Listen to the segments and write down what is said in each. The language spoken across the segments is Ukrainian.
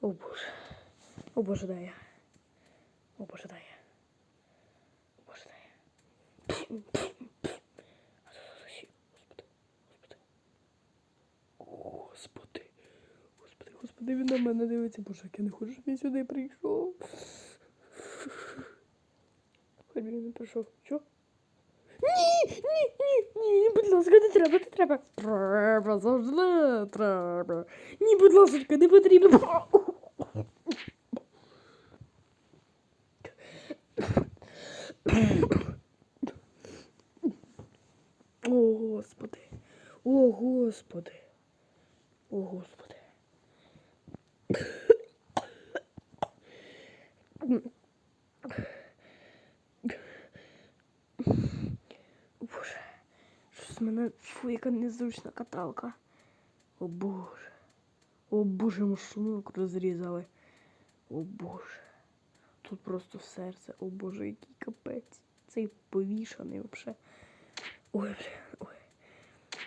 О боже. О боже, дай я. О боже, дай я. О боже, дай я. Господи. Господи, господи, він на мене дивиться. Боже, як я не хочу, щоб він сюди прийшов. Він прийшов. Що? Ні, ні, ні, ні, будь ласка, не треба, не треба. Треба, завжди треба. Ні, будь ласка, не потрібно. О, Господи. О, Господи. О, Господи. Боже, щось фу, яка незручна каталка. О Боже. О Боже, йому шлунок розрізали. О Боже. Тут просто серце. О Боже, який капець. Цей повішаний взагалі. Ой, бля, ой.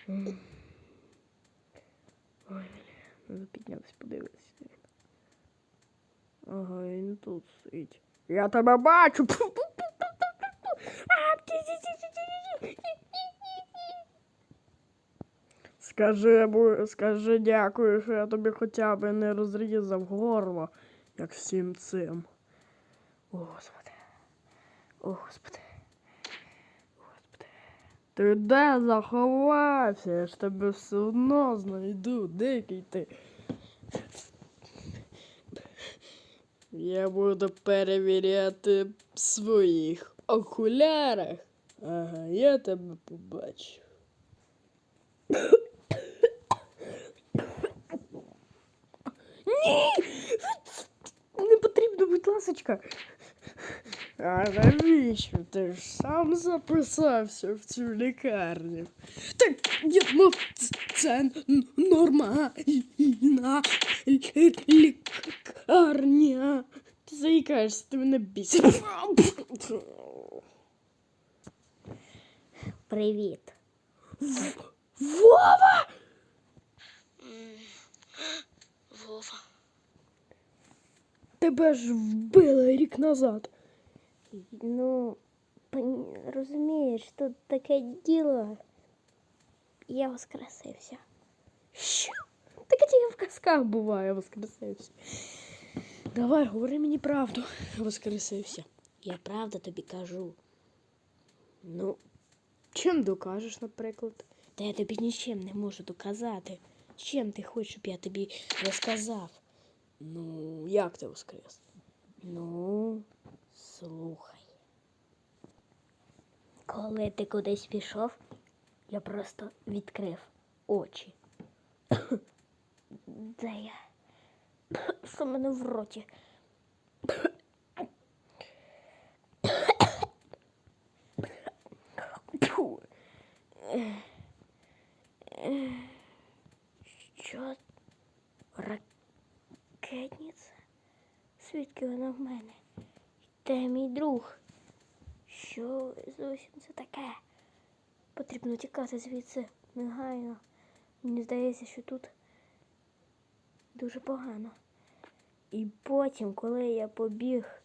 Ой, бля. Надо піднятися, подивитися. Ага, він тут стоїть. Я тебе бачу. А, Скажи, скажи дякую, що я тобі хоча б не розрізав горло, як всім цим. О, Господи. О, Господи. Господи. Ти де заховався? Я ж тебе все одно знайду. Дикий ти. Я буду перевіряти в своїх окулярах. Ага, я тебе побачу. Ні! Не потрібно, будь ласочка. А навіщо? Ти ж сам записався в цю лікарню. Так я ц- це нормальна лікарня. Ти заїкаєшся, ти мене бісиш. Привіт. Вова! Вова. Тебе ж вбили рік назад. Ну, пон- розумієш, тут таке діло. Я воскресився. Що? Таке тільки в казках буває, воскресився. Давай, говори мені правду. Воскресився. Я правда тобі кажу. Ну, Чим докажеш, наприклад? та я тобі нічим не можу доказати. Чим ти хочеш, щоб я тобі розказав? Ну, як ти воскрес? Ну, слухай. Коли ти кудись пішов, я просто відкрив очі. Де я? Що мене в роті? Звідки вона в мене? Де мій друг? Що зовсім це таке? Потрібно тікати звідси негайно. Мені здається, що тут дуже погано. І потім, коли я побіг,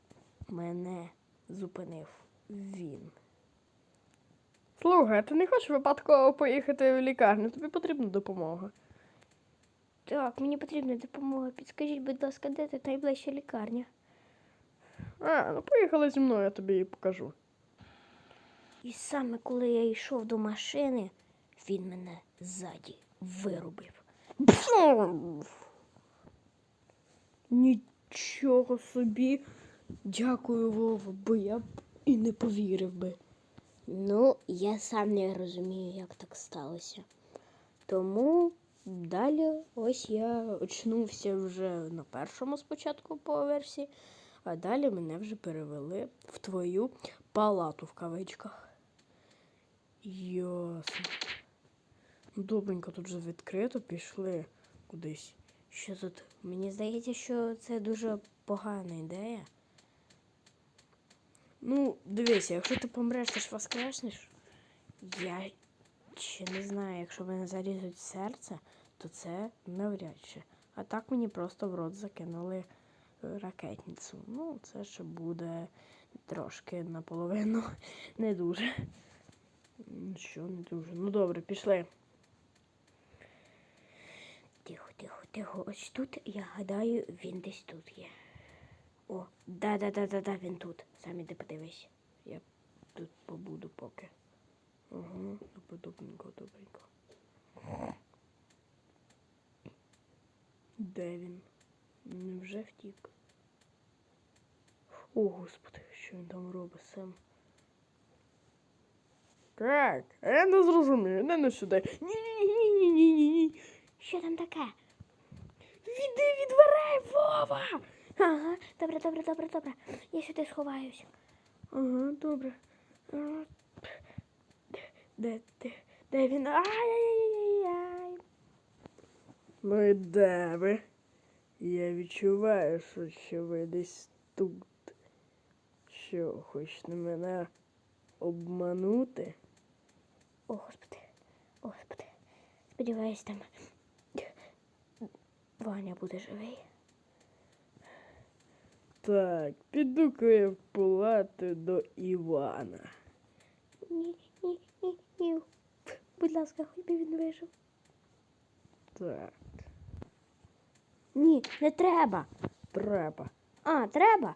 мене зупинив він. Слухай, ти не хочеш випадково поїхати в лікарню? Тобі потрібна допомога. Так, мені потрібна допомога. Підскажіть, будь ласка, де тут найближча лікарня? А, ну поїхали зі мною, я тобі її покажу. І саме коли я йшов до машини, він мене ззаді вирубив. Нічого собі. Дякую, Вова, бо я б і не повірив би. Ну, я сам не розумію, як так сталося. Тому Далі ось я очнувся вже на першому спочатку поверсі, а далі мене вже перевели в твою палату в кавичках. Ясно. Ну, Добренько тут вже відкрито, пішли кудись. що тут? Мені здається, що це дуже погана ідея. Ну, дивися, якщо ти помреш, ти ж воскреснеш. Я ще не знаю, якщо мене зарізуть серце, то це навряд чи. А так мені просто в рот закинули е, ракетницю. Ну, це ще буде трошки наполовину. Не дуже. Що не дуже? Ну добре, пішли. Тихо, тихо, тихо. Ось тут, я гадаю, він десь тут є. О, да-да-да-да-да, він тут. Сам іди подивись. Тут побуду поки. Ага, добренько, добренько. Де він? Невже втік? О, господи, що він там робить сам? Так, я не зрозумів, не на сюди. Ні-ні-ні-ні-ні-ні. Що там таке? Віди від дверей, Вова! Ага, добре, добре, добре, добре. Я сюди сховаюся. Ага, добре. Де, де, де він? Ай-яй-яй-яй. Ну і де ви? Я відчуваю, що, ви десь тут. Що, хочете мене обманути? О, господи, о, господи. Сподіваюсь, там Ваня буде живий. Так, піду-ка я в палату до Івана. Ні, ні, ні, ні. Будь ласка, хоч би він вижив. Так, Ні, не треба. треба. А, треба?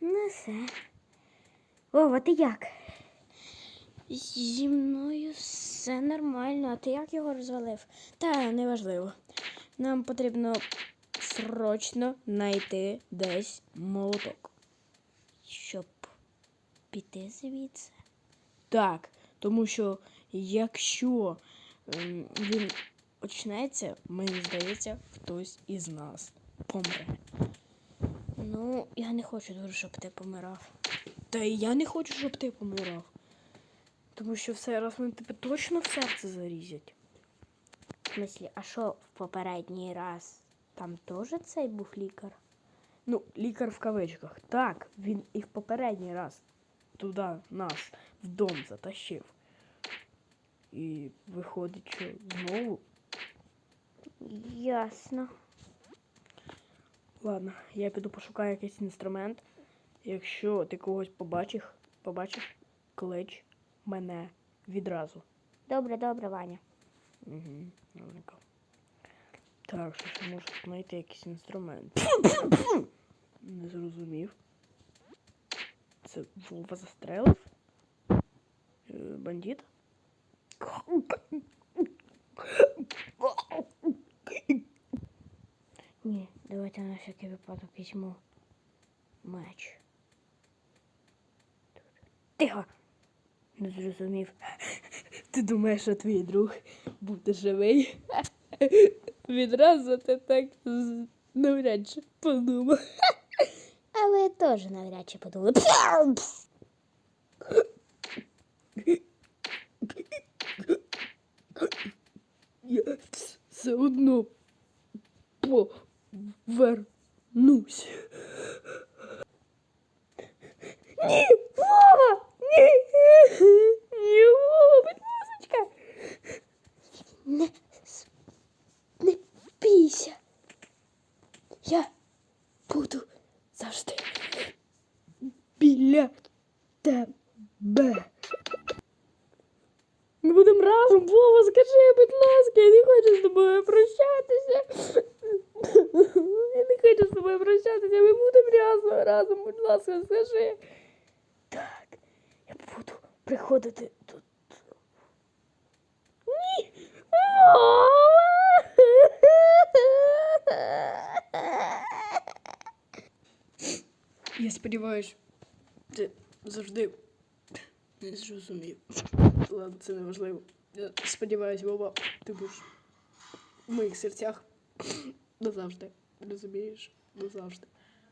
Ну все. Вова, ти як? Зі мною все нормально, а ти як його розвалив? Та неважливо. Нам потрібно срочно знайти десь молоток. Щоб піти звідси. Так, тому що якщо ем, він очнеться, мені здається, хтось із нас помре. Ну, я не хочу дуже, щоб ти помирав. Та і я не хочу, щоб ти помирав. Тому що все раз вони тебе точно в серце зарізять. В смислі, а що в попередній раз? Там теж цей був лікар? Ну, лікар в кавичках. Так, він і в попередній раз туди нас в дом затащив. І виходить, що знову. Ясно. Ладно, я піду пошукаю якийсь інструмент. Якщо ти когось побачиш, побачиш, клич мене відразу. Добре, добре, Ваня. Угу, добренько. Так, що ще можу знайти якийсь інструмент. Не зрозумів. Це Вова застрелив? Е, Бандит? Ні, давайте на всякий випадок візьму меч. Тихо! Не зрозумів. Ти думаєш, що твій друг буде живий? Відразу ти так навряд чи подумав. Ви теж навряд чи подумали. Я вс- все одно повернусь. Ні, Вова! Ні! Я не хочу з тобою прощатися. Я не хочу з тобою прощатися, ми будемо разом, разом, будь ласка, скажи. Так, я буду приходити тут. Ні! Я сподіваюся, ти завжди не зрозумів. Ладно, це не важливо. Я сподіваюся, Вова, ти будеш в моїх серцях назавжди. Розумієш? Назавжди.